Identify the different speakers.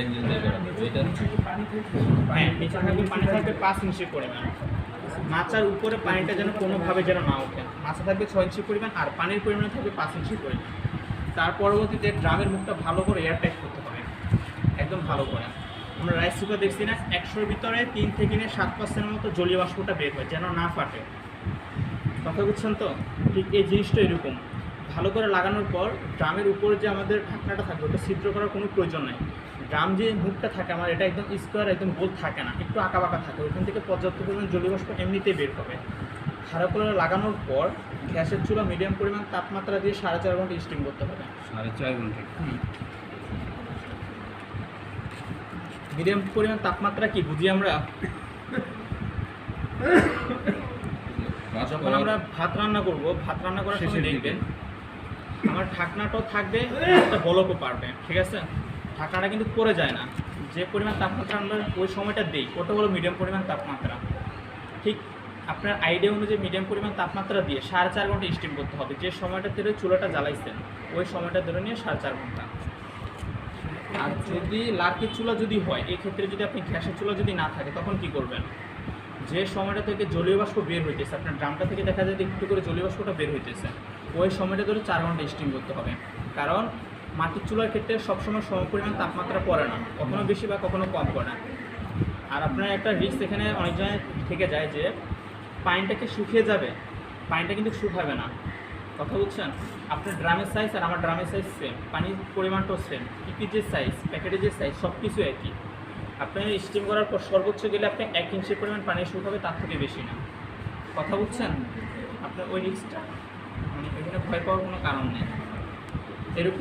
Speaker 1: এক দিন থেকে করা যাবে। এটা
Speaker 2: হ্যাঁ থাকবে পাঁচ পরিমাণ। মাচার উপরে পানিটা যেন কোনোভাবে যেন না ওঠে। মাছা থাকবে ছয় ইঞ্চি পরিমাণ আর পানির পরিমাণ থাকবে পাঁচ ইঞ্চি পরিমাণ। তার পরবর্তীতে ড্রামের মুখটা ভালো করে এয়ার টাইট করতে হবে। একদম ভালো করে। আমরা রাইস কুকার দেখছি না, একশোর ভিতরে তিন থেকে নিয়ে সাত পার্সেন্টের মতো জলীয় বাষ্পটা বের হয়, যেন না ফাটে। কথা বুঝছেন তো? ঠিক এই জিনিসটা এরকম। ভালো করে লাগানোর পর ড্রামের উপরে যে আমাদের ঢাকনাটা থাকবে ওটা ছিদ্র করার কোনো প্রয়োজন নেই। ড্রাম যে মুখটা থাকে আমার এটা একদম স্কোয়ার একদম গোল থাকে না একটু আঁকা বাঁকা থাকে। ওইখান থেকে পর্যাপ্ত পরিমাণ জলীয় বাষ্প এমনিতেই বের হবে। ভালো করে লাগানোর পর গ্যাসের চুলা মিডিয়াম পরিমাণ তাপমাত্রা দিয়ে সাড়ে চার ঘণ্টা স্টিম করতে হবে।
Speaker 1: সাড়ে চার ঘণ্টা।
Speaker 2: মিডিয়াম পরিমাণ তাপমাত্রা কি বুঝি আমরা? যখন আমরা ভাত রান্না করব ভাত রান্না করার সময় দেখবেন আমার ঢাকনাটাও থাকবে, একটা বলকও পারবে, ঠিক আছে? ঢাকনাটা কিন্তু পরে যায় না। যে পরিমাণ তাপমাত্রা আমরা ওই সময়টা দিই, ওটা হলো মিডিয়াম পরিমাণ তাপমাত্রা। ঠিক আপনার আইডিয়া অনুযায়ী মিডিয়াম পরিমাণ তাপমাত্রা দিয়ে সাড়ে চার ঘণ্টা স্টিম করতে হবে। যে সময়টা ধরে চুলাটা জ্বালাইছেন, ওই সময়টা ধরে নিয়ে সাড়ে চার ঘণ্টা। আর যদি লার্কের চুলা যদি হয়, এক্ষেত্রে যদি আপনি গ্যাসের চুলা যদি না থাকে, তখন কি করবেন? যে সময়টা থেকে জলীয় বাষ্প বের হইতেছে, আপনার ড্রামটা থেকে দেখা যায় একটু করে জলীয় বাষ্পটা বের হইতেছে, ওই সময়টা ধরে চার ঘণ্টা স্টিম করতে হবে। কারণ মাটির চুলার ক্ষেত্রে সবসময় সম পরিমাণ তাপমাত্রা পড়ে না, কখনো বেশি বা কখনো কম পড়ে না। আর আপনার একটা রিস্ক এখানে অনেক জায়গায় থেকে যায় যে পানিটাকে শুকিয়ে যাবে? পানিটা কিন্তু শুকাবে না। কথা বুঝছেন? আপনার ড্রামের সাইজ আর আমার ড্রামের সাইজ সেম পানির পরিমাণটাও সেম টিপির যে সাইজ প্যাকেটের যে সাইজ সব কিছু একই। আপনি স্টিম করার পর সর্বোচ্চ গেলে আপনি এক ইঞ্চির পরিমাণ পানি শুরু হবে তার থেকে বেশি না। কথা বুঝছেন? আপনার ওই রিস্কটা মানে এখানে ভয় পাওয়ার কোনো কারণ নেই। এরকম